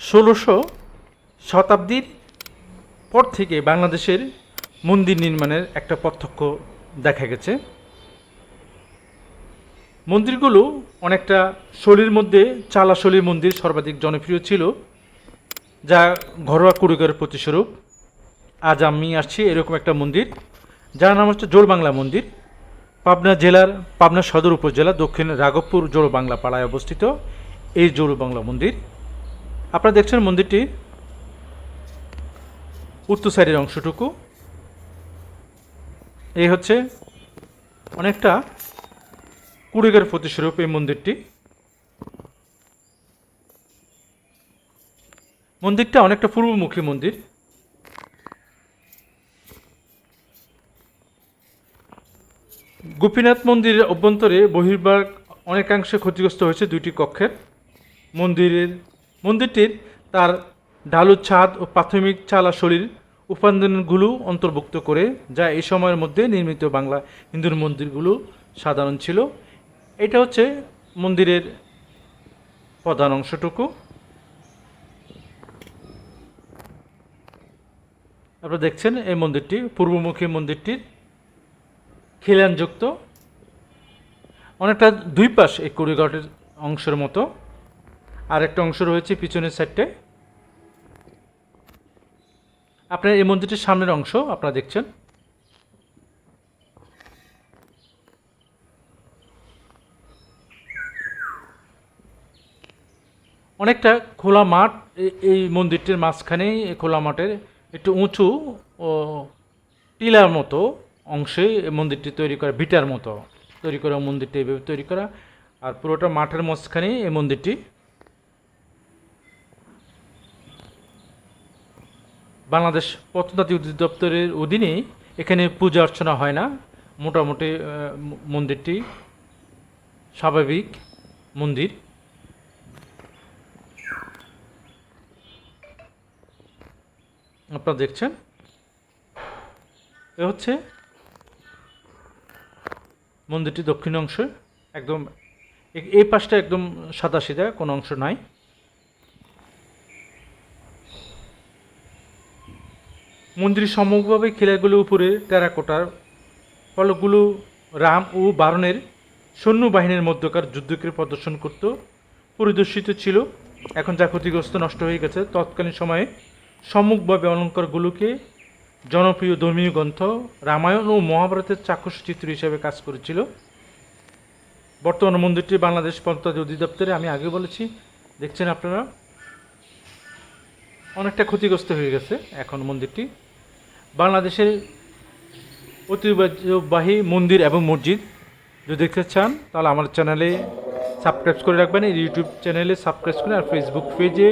ষোলোশো শতাব্দীর পর থেকে বাংলাদেশের মন্দির নির্মাণের একটা পার্থক্য দেখা গেছে। মন্দিরগুলো অনেকটা শৈলীর মধ্যে চালাশৈলীর মন্দির সর্বাধিক জনপ্রিয় ছিল, যা ঘরোয়া কুড়িগের প্রতিস্বরূপ। আজ আমি আসছি এরকম একটা মন্দির, যার নাম হচ্ছে জোর বাংলা মন্দির। পাবনা জেলার, পাবনা সদর উপজেলা দক্ষিণ রাঘবপুর জোর বাংলা পাড়ায় অবস্থিত এই জোর বাংলা মন্দির। আপনারা দেখছেন মন্দিরটি উত্তর সাইডের অংশটুকু। এই হচ্ছে অনেকটা কুড়িগের প্রতিস্বরূপ এই মন্দিরটি। মন্দিরটা অনেকটা পূর্বমুখী মন্দির। গোপীনাথ মন্দিরের অভ্যন্তরে বহির্ভাগ অনেকাংশে ক্ষতিগ্রস্ত হয়েছে দুইটি কক্ষের। মন্দিরের মন্দিরটির তার ঢালু ছাদ ও প্রাথমিক চালা শরীর উপাদানগুলো অন্তর্ভুক্ত করে, যা এই সময়ের মধ্যে নির্মিত বাংলা হিন্দুর মন্দিরগুলো সাধারণ ছিল। এটা হচ্ছে মন্দিরের প্রধান অংশটুকু। আপনারা দেখছেন এই মন্দিরটি, পূর্বমুখী মন্দিরটির খিলানযুক্ত। অনেকটা দুই পাশ এই কুড়িঘাটের অংশের মতো। আর একটা অংশ রয়েছে পিছনের সাইডে আপনার এই মন্দিরটির সামনের অংশ, আপনারা দেখছেন। অনেকটা খোলা মাঠ এই মন্দিরটির মাঝখানেই খোলা মাঠের একটু উঁচু ও টিলার মতো অংশে মন্দিরটি তৈরি করা, ভিটার মতো তৈরি করা মন্দিরটি এভাবে তৈরি করা। আর পুরোটা মাঠের মাঝখানেই এই মন্দিরটি বাংলাদেশ প্রত্নতাত্ত্বিক অধিদপ্তরের অধীনে এখানে পূজা অর্চনা হয় না। মোটামুটি মন্দিরটি স্বাভাবিক মন্দির। আপনারা দেখছেন? এ হচ্ছে মন্দিরটি দক্ষিণ অংশ একদম এই পাশটা একদম সাদা সিধা, কোনো অংশ নাই। মন্দিরের সম্মুখভাবে খিলাগুলোর উপরে টেরাকোটার ফলকগুলো রাম ও বারণের সৈন্যবাহিনীর মধ্যকার যুদ্ধকে প্রদর্শন করত, পরিদর্শিত ছিল। এখন যা ক্ষতিগ্রস্ত নষ্ট হয়ে গেছে, তৎকালীন সময়ে সম্মুখভাবে অলঙ্কারগুলোকে জনপ্রিয় ধর্মীয় গ্রন্থ, রামায়ণ ও মহাভারতের চাক্ষুষ চিত্র হিসেবে কাজ করেছিল। বর্তমান মন্দিরটি বাংলাদেশ পঞ্চায়েত অধিদপ্তরে, আমি আগে বলেছি, দেখছেন আপনারা? অনেকটা ক্ষতিগ্রস্ত হয়ে গেছে এখন মন্দিরটি। বাংলাদেশের ঐতিহ্যবাহী মন্দির এবং মসজিদ। যদি দেখতে চান, তাহলে আমার চ্যানেলে সাবস্ক্রাইব করে রাখবেন। ইউটিউব চ্যানেলে সাবস্ক্রাইব করে আর ফেসবুক পেজে